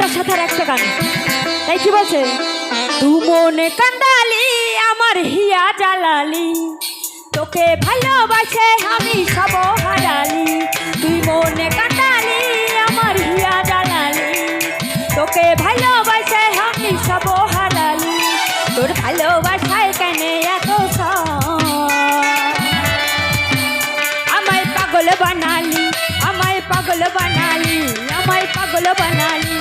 কান তাই কি বলছে তুমনে কান্দালি, আমার হিয়া জ্বালালি। তোকে ভালোবাসে, আমি সব হারালি। তুই মনে কান্দালি, আমার হিয়া জ্বালালি। তোকে ভালোবাসে, আমি সব হারালি। তোর ভালোবাসায় কেন এত আমায় পাগল বানালি, আমায় পাগল বানালি, আমায় পাগল বানালি।